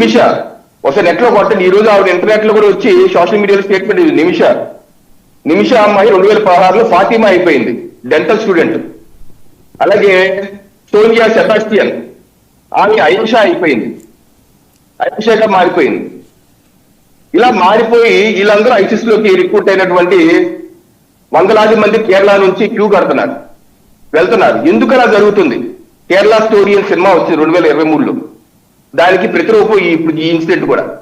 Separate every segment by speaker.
Speaker 1: నిమిష. ఒకసారి నెట్లో కొట్టండి. ఈ రోజు ఆవిడ ఇంటర్నెట్లో కూడా వచ్చి సోషల్ మీడియాలో స్టేట్మెంట్ ఇది నిమిష. నిమిష అమ్మాయి రెండు వేల పదహారులో ఫాతిమా అయిపోయింది. డెంటల్ స్టూడెంట్ అలాగే సోనియా సెబాస్టియన్. ఆమె ఐషా అయిపోయింది. ఐషాగా మారిపోయింది. ఇలా మారిపోయి వీళ్ళందరూ ఐసిస్లోకి రిక్రూట్ అయినటువంటి వందలాది మంది కేరళ నుంచి క్యూ కడుతున్నారు. వెళ్తున్నారు. ఎందుకు అలా జరుగుతుంది? కేరళ స్టోరీ అని సినిమా వచ్చింది రెండు వేల ఇరవై మూడులో. దానికి ప్రతిరూపం ఇప్పుడు ఈ ఇన్సిడెంట్ కూడా.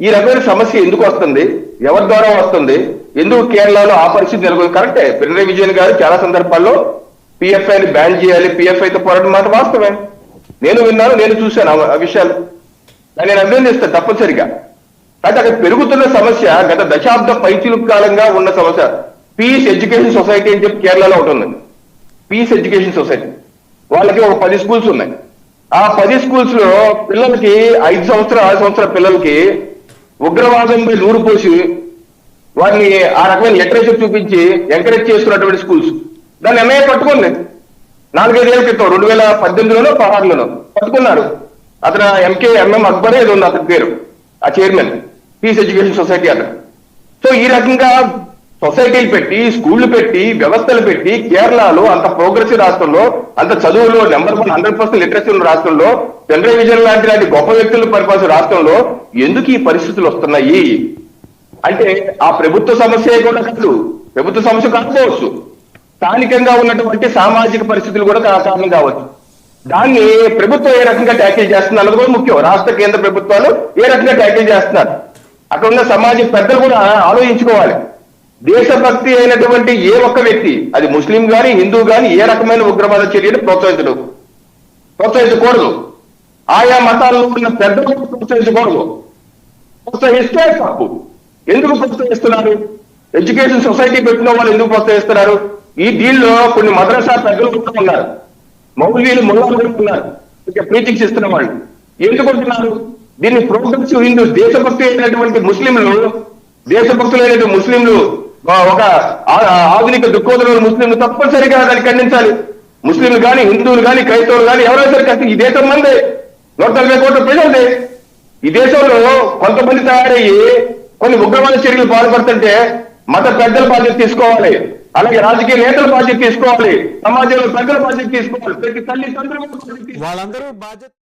Speaker 1: ఈ రకమైన సమస్య ఎందుకు వస్తుంది? ఎవరి ద్వారా వస్తుంది? ఎందుకు కేరళలో ఆ పరిస్థితి నెలకొంది? కరెక్టే. పినరయ్ విజయన్ గారు చాలా సందర్భాల్లో పిఎఫ్ఐ ని బ్యాన్ చేయాలి పిఎఫ్ఐతో తో పోరాటం మాట వాస్తవమే. నేను విన్నాను నేను చూశాను ఆ- విషయాలు. దాన్ని నేను అభినందిస్తాను తప్పనిసరిగా. అయితే అక్కడ పెరుగుతున్న సమస్య గత దశాబ్ద పైచిలు కాలంగా ఉన్న సమస్య. పీస్ ఎడ్యుకేషన్ సొసైటీ అని చెప్పి కేరళలో ఒకటి ఉందండి. పీస్ ఎడ్యుకేషన్ సొసైటీ వాళ్ళకి ఒక పది స్కూల్స్ ఉన్నాయి. ఆ పది స్కూల్స్లో పిల్లలకి ఐదు సంవత్సరాలు ఆరు సంవత్సరాల పిల్లలకి ఉగ్రవాదం మీద నూరు పోసి వారిని ఆ రకమైన లిటరేచర్ చూపించి ఎంకరేజ్ చేస్తున్నటువంటి స్కూల్స్. దాన్ని ఎంఐఏ పట్టుకుంది. నాలుగైదేళ్ళ క్రితం రెండు వేల పద్దెనిమిదిలోనో పదహారులోనో పట్టుకున్నారు అతను ఎంకే ఎంఎం అక్బర్ ఏదో ఉంది అతని పేరు. ఆ చైర్మన్ పీస్ ఎడ్యుకేషన్ సొసైటీ అతను. సో ఈ రకంగా సొసైటీలు పెట్టి స్కూళ్ళు పెట్టి వ్యవస్థలు పెట్టి కేరళలో అంత ప్రోగ్రెసివ్ రాష్ట్రంలో అంత చదువులో number one hundred percent literacy ఉన్న రాష్ట్రంలో జనరల్ విజయన్ లాంటి లాంటి గొప్ప వ్యక్తులు పరిపాలించిన రాష్ట్రంలో ఎందుకు ఈ పరిస్థితులు వస్తున్నాయి? అంటే ఆ ప్రభుత్వ సమస్య కూడా కాదు. ప్రభుత్వ సమస్య కాకపోవచ్చు. స్థానికంగా ఉన్నటువంటి సామాజిక పరిస్థితులు కూడా కారణం కావచ్చు. దాన్ని ప్రభుత్వం ఏ రకంగా ట్యాకిల్ చేస్తుంది అన్నది కూడా ముఖ్యం. రాష్ట్ర కేంద్ర ప్రభుత్వాలు ఏ రకంగా ట్యాకిల్ చేస్తున్నారు? అక్కడ ఉన్న సమాజ పెద్దలు కూడా ఆలోచించుకోవాలి. దేశభక్తి అయినటువంటి ఏ ఒక్క వ్యక్తి అది ముస్లిం గాని హిందూ గాని ఏ రకమైన ఉగ్రవాద చర్యను ప్రోత్సహించడు ప్రోత్సహించకూడదు. ఆయా మతాల్లో ఉన్న పెద్దలు ప్రోత్సహించకూడదు. ప్రోత్సహిస్తే తప్పు ఎందుకు ప్రోత్సహిస్తున్నారు? ఎడ్యుకేషన్ సొసైటీ పెట్టిన వాళ్ళు ఎందుకు ప్రోత్సహిస్తున్నారు? ఈ దీనిలో కొన్ని మద్రసా పెద్దలు కూడా ఉన్నారు. మౌల్వీలు ముల్లాలు కూడా ఉన్నారు. ఇక ప్రీచింగ్స్ ఇస్తున్న వాళ్ళు. ఎందుకు ఉంటున్నారు దీన్ని ప్రోగ్రెసివ్ హిందూ దేశభక్తి అయినటువంటి ముస్లింలు దేశభక్తులైనటువంటి ముస్లింలు ఒక ఆధునిక దుఃఖోదరుల ముస్లింలు తప్పనిసరిగా దాన్ని ఖండించాలి. ముస్లింలు కానీ హిందువులు కానీ క్రైస్తవులు కానీ ఎవరైనా సరే ఈ దేశం మందే. నూట నలభై కోట్ల ప్రజలదే ఈ దేశంలో కొంతమంది తయారయ్యి కొన్ని ఉగ్రవాద చర్యలు పాల్పడుతుంటే మత పెద్దల బాధ్యత తీసుకోవాలి. అలాగే రాజకీయ నేతల బాధ్యత తీసుకోవాలి. సమాజంలో పెద్దల బాధ్యత తీసుకోవాలి. ప్రతి తల్లి తండ్రి
Speaker 2: వాళ్ళందరూ బాధ్యత